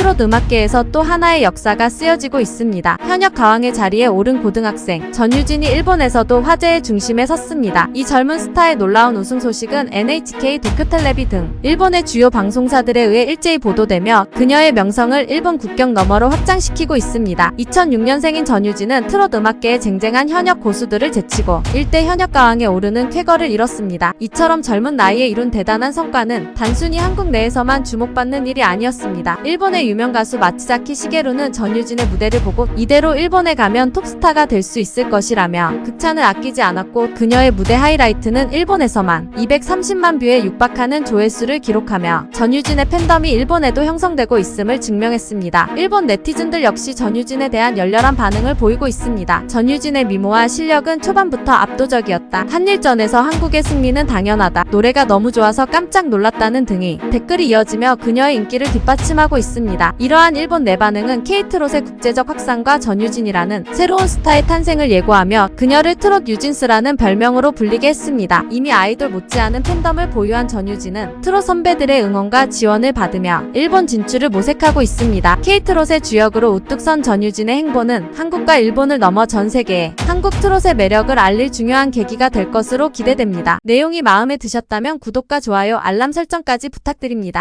트롯 음악계에서 또 하나의 역사가 쓰여지고 있습니다. 현역 가왕의 자리에 오른 고등학생 전유진이 일본에서도 화제의 중심에 섰습니다. 이 젊은 스타의 놀라운 우승 소식은 NHK 도쿄텔레비 등 일본의 주요 방송사들에 의해 일제히 보도되며 그녀의 명성을 일본 국경 너머로 확장시키고 있습니다. 2006년생인 전유진은 트롯 음악계의 쟁쟁한 현역 고수들을 제치고 일대 현역 가왕에 오르는 쾌거를 이뤘습니다. 이처럼 젊은 나이에 이룬 대단한 성과는 단순히 한국 내에서만 주목받는 일이 아니었습니다. 일본의 유명 가수 마치자키 시게루는 전유진의 무대를 보고 이대로 일본에 가면 톱스타가 될 수 있을 것이라며 극찬을 아끼지 않았고 그녀의 무대 하이라이트는 일본에서만 230만 뷰에 육박하는 조회수를 기록하며 전유진의 팬덤이 일본에도 형성되고 있음을 증명했습니다. 일본 네티즌들 역시 전유진에 대한 열렬한 반응을 보이고 있습니다. 전유진의 미모와 실력은 초반부터 압도적이었다. 한일전에서 한국의 승리는 당연하다. 노래가 너무 좋아서 깜짝 놀랐다는 등이 댓글이 이어지며 그녀의 인기를 뒷받침하고 있습니다. 이러한 일본 내 반응은 케이트 롯의 국제적 확산과 전유진이라는 새로운 스타의 탄생을 예고하며 그녀를 트롯 유진스라는 별명으로 불리게 했습니다. 이미 아이돌 못지않은 팬덤을 보유한 전유진은 트롯 선배들의 응원과 지원을 받으며 일본 진출을 모색하고 있습니다. 케이트 롯의 주역으로 우뚝 선 전유진의 행보는 한국과 일본을 넘어 전 세계에 한국 트롯의 매력을 알릴 중요한 계기가 될 것으로 기대됩니다. 내용이 마음에 드셨다면 구독과 좋아요, 알람 설정까지 부탁드립니다.